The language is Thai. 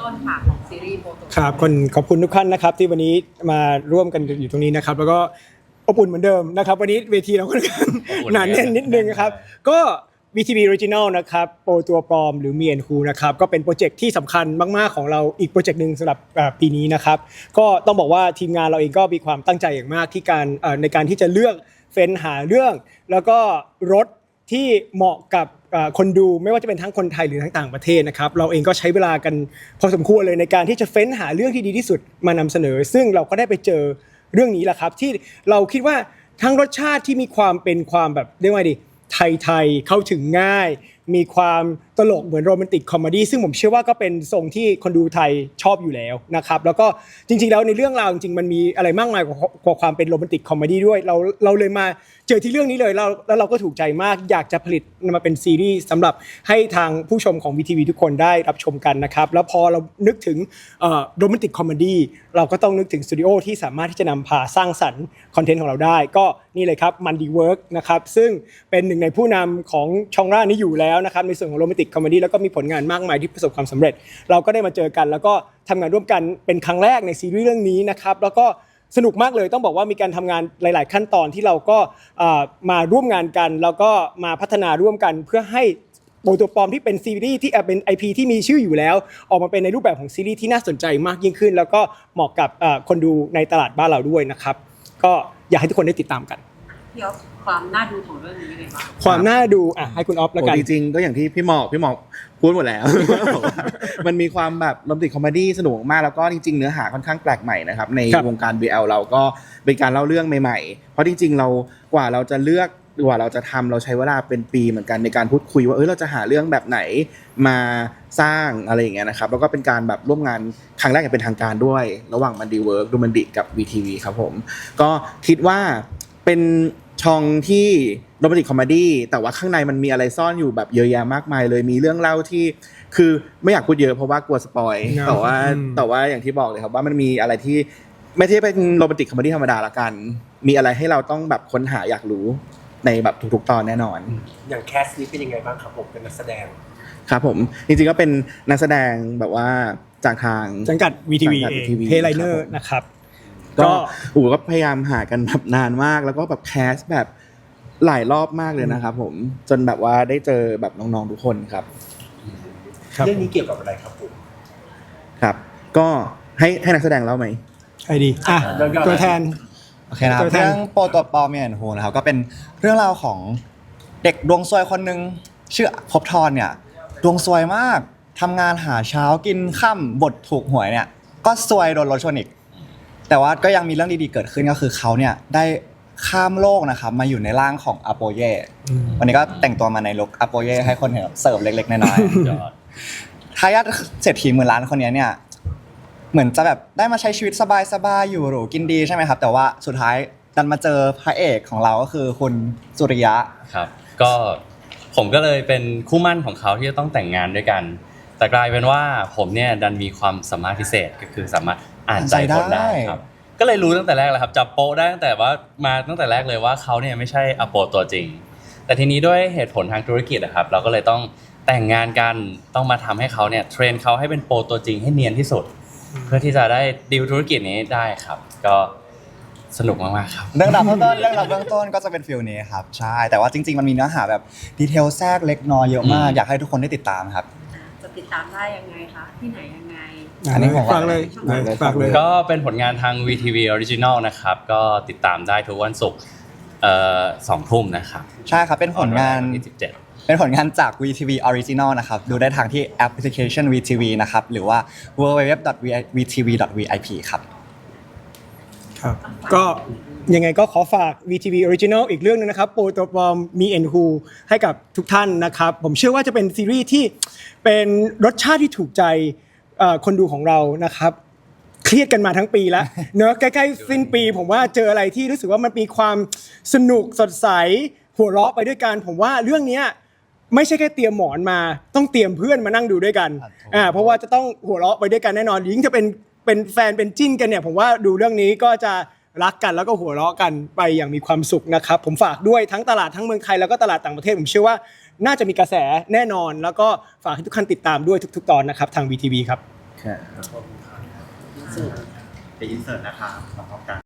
ต้นค่ะของซีรีส์โปรโตครับคนขอบคุณทุกท่านนะครับ ที่วันนี้มาร่วมกันอยู่ตรงนี้นะครับ แล้วก็อบอุ่นเหมือนเดิมนะครับ วันนี้เวทีเราค่อนข้างอบอุ่นหนาแน่นนิดนึงนะครับ ก็ VTV Original นะครับโปรตัวปลอมหรือเมียนคูนะครับก็เป็นโปรเจกต์ที่สำคัญมาก ๆ ของเราอีกโปรเจกต์หนึ่งสำหรับเอ่อปีนี้นะครับก็ต้องบอกว่าทีมงานเราเองก็มีความตั้งใจอย่างมากที่การเอ่อในการที่จะเลือกเฟ้นหาเรื่อง แล้วก็รถ ที่เหมาะกับคนดูไม่ว่าจะเป็นทั้งคนไทยหรือทั้งต่างประเทศนะครับเราเองก็ใช้เวลากันพอสมควรเลยในการที่จะเฟ้นหาเรื่องที่ดีที่สุดมานำเสนอ ซึ่งเราก็ได้ไปเจอเรื่องนี้แหละครับ ที่เราคิดว่าทั้งรสชาติที่มีความเป็นความแบบเรียกว่าดีไทยๆเข้าถึงง่าย มีความตลกเหมือนโรแมนติกคอมเมดี้ซึ่งผมเชื่อว่าก็เป็นทรงที่คนดูไทยชอบอยู่แล้วนะครับแล้วก็จริงๆแล้วในเรื่องราวจริงๆมันมีอะไรมากมายกว่ากว่าความเป็นโรแมนติกคอมเมดี้ด้วยเราเราเลยมาเจอที่เรื่องนี้เลยเราแล้วเราก็ถูกใจมากอยากจะผลิตมาเป็นซีรีส์สำหรับให้ทางผู้ชมของ VTV ทุกคนได้รับชมกันนะครับแล้วพอเรานึกถึงโรแมนติกคอมเมดี้เราก็ต้องนึกถึงสตูดิโอที่สามารถที่จะนำพาสร้างสรรค์คอนเทนต์ของเราได้ ก็นี่เลยครับมันดีเวิร์กนะครับซึ่งเป็นหนึ่งในผู้นำของช่องร่านี้อยู่แล้วแล้วนะครับในส่วนของโรแมนติกคอมเมดี้แล้วก็มีผลงานมากมายที่ประสบความสำเร็จ เราก็ได้มาเจอกัน แล้วก็ทำงานร่วมกันเป็นครั้งแรกในซีรีส์เรื่องนี้นะครับแล้วก็สนุกมากเลยต้องบอกว่ามีการทำงานหลาย ๆ ขั้นตอนที่เราก็เอ่อมาร่วมงานกัน แล้วก็มาพัฒนาร่วมกันเพื่อให้โปรตัวปลอมที่เป็นซีรีส์ที่เอ่อเป็น IP ที่มีชื่ออยู่แล้ว ออกมาเป็นในรูปแบบของซีรีส์ที่น่าสนใจมากยิ่งขึ้น แล้วก็เหมาะกับเอ่อคนดูในตลาดบ้านเราด้วยนะครับ ก็อยากให้ทุกคนได้ติดตามกัน พี่ออฟความน่าดูของเรื่องนี้เป็นไงบ้างความน่าดูอะให้คุณออฟแล้วโอ้กันจริงๆก็อย่างที่พี่หมอกพี่หมอกพูดหมดแล้วบอกว่ามันมีความแบบโรแมนติกคอมเมดี้สนุกมากแล้วก็จริง ๆ เนื้อหาค่อนข้างแปลกใหม่นะครับในครับวงการ BL เราก็เป็นการเล่าเรื่องใหม่ๆ เพราะจริง ๆ เรากว่าเราจะเลือกกว่าเราจะทำเราใช้เวลาเป็นปีเหมือนกันในการพูดคุยว่าเออเราจะหาเรื่องแบบไหนมาสร้างอะไรอย่างเงี้ยนะครับแล้วก็เป็นการแบบร่วมงานครั้งแรกอย่างเป็นทางการด้วย ระหว่างมันดีเวิร์กดูมันดิกับ VTV ครับผม ก็คิดว่าเป็น ช่องที่โรแมนติกคอมเมดี้แต่ว่าข้างในมันมีอะไรซ่อนอยู่แบบเยอะแยะมากมายเลยมีเรื่องเล่าที่ คือไม่อยากพูดเยอะเพราะว่ากลัวสปอยเนอะแต่ว่าอืม แต่ว่าอย่างที่บอกเลยครับว่ามันมีอะไรที่ไม่ใช่เป็นโรแมนติกคอมเมดี้ธรรมดาละกัน มีอะไรให้เราต้องแบบค้นหาอยากรู้ในแบบทุกๆตอนแน่นอน อย่างแคสนี้เป็นยังไงบ้างครับผมเป็นนักแสดง ครับผมจริงๆก็เป็นนักแสดงแบบว่าจากทาง สังกัด VTV สังกัดเอง VTV เฮไลเนอคร์รับผม นะครับ ก็ก็อู๋ก็พยายามหากันแบบนานมาก แล้วก็แบบแคสแบบหลายรอบมากเลยนะครับผมจนแบบว่าได้เจอแบบน้องๆทุกคนครับ ครับเรื่องนี้เกี่ยวกับอะไรครับผมครับ ก็ให้ให้นักแสดงเล่าไหมไอดีอะตัวแทน โอเคนะครับตัวแทนเรื่องโปรตัวปลอมเมียนโฮนะครับก็เป็นเรื่องราวของเด็กดวงซวยคนหนึ่งชื่อภพบทรเนี่ย ดวงซวยมากทำงานหาเช้ากินค่ำบทถูกหวยเนี่ย ก็ซวยโดนรถชนอีก แต่ว่าก็ยังมีเรื่องดีๆเกิดขึ้นก็คือเขาเนี่ยได้ข้ามโลกนะครับมาอยู่ในร่างของอโปเย่วันนี้ก็แต่งตัวมาในลุคอโปเย่ให้คนเห็นแบบเสิร์ฟเล็กๆน้อยๆยอดทายาทเศรษฐีหมื่นล้านคนนี้เนี่ย เหมือนจะแบบได้มาใช้ชีวิตสบายๆอยู่หรูกินดีใช่ไหมครับ แต่ว่าสุดท้ายดันมาเจอพระเอกของเราก็คือคุณสุริยะครับ ก็ผมก็เลยเป็นคู่หมั่นของเขาที่จะต้องแต่งงานด้วยกัน แต่กลายเป็นว่าผมเนี่ยดันมีความสามารถพิเศษก็คือสามารถอ่านใจคนได้ครับ ก็เลยรู้ตั้งแต่แรกแล้วครับจับโป๊ะได้ตั้งแต่ว่ามาตั้งแต่แรกเลยว่าเขาเนี่ยไม่ใช่อโปตัวจริง แต่ทีนี้ด้วยเหตุผลทางธุรกิจนะครับ เราก็เลยต้องแต่งงานกันต้องมาทำให้เขาเนี่ยเทรนเขาให้เป็นโปรตัวจริงให้เนียนที่สุด เพื่อที่จะได้ดีลธุรกิจนี้ได้ครับ ก็สนุกมากๆครับเรื่องราวเบื้องต้นเรื่องราวเบื้องต้นก็จะเป็นฟิลนี้ครับใช่แต่ว่าจริง ๆ มันมีเนื้อหาแบบดีเทลแทรกเล็กน้อยเยอะมากอืมอยากให้ทุกคนได้ติดตามครับ จะติดตามได้ยังไงคะ ที่ไหนยังไง อันนี้ผมว่า ฝากเลยฝากเลย ก็เป็นผลงานทาง VTV Original นะครับ ก็ติดตามได้ทุกวันศุกร์เอ่อสองทุ่มนะครับใช่ครับเป็นผลงาน ที่17เป็นผลงานจาก VTV Original นะครับ ดูได้ทางที่แอปพลิเคชัน VTV นะครับ หรือว่า www.vtv.vip ครับ ครับก็ยังไงก็ขอฝาก VTV Original อีกเรื่องหนึงนะครับ โปรตัวปลอมมีเอ็นฮูให้กับทุกท่านนะครับ ผมเชื่อว่าจะเป็นซีรีส์ที่เป็นรสชาติที่ถูกใจเอ่อคนดูของเรานะครับ เครียดกันมาทั้งปีแล้ว เนอะใกล้ๆสิ้นปี ผมว่าเจออะไรที่รู้สึกว่ามันมีความสนุกสดใสหัวเราะไปด้วยกันผมว่าเรื่องเนี้ยไม่ใช่แค่เตรียมหมอนมา ต้องเตรียมเพื่อนมานั่งดูด้วยกันอ่าเพราะว่าจะต้องหัวเราะไปด้วยกันแน่นอนยิ่งจะเป็น เป็นแฟนเป็นจิ้นกันเนี่ย ผมว่าดูเรื่องนี้ก็จะรักกันแล้วก็หัวเราะกันไปอย่างมีความสุขนะครับ ผมฝากด้วยทั้งตลาดทั้งเมืองไทยแล้วก็ตลาดต่างประเทศ ผมเชื่อว่าน่าจะมีกระแสแน่นอน แล้วก็ฝากให้ทุกท่านติดตามด้วยทุก ๆ ตอนนะครับ ทาง VTV ครับ ค่ะ ไปอินเสิร์ตนะคะพร้อมกัน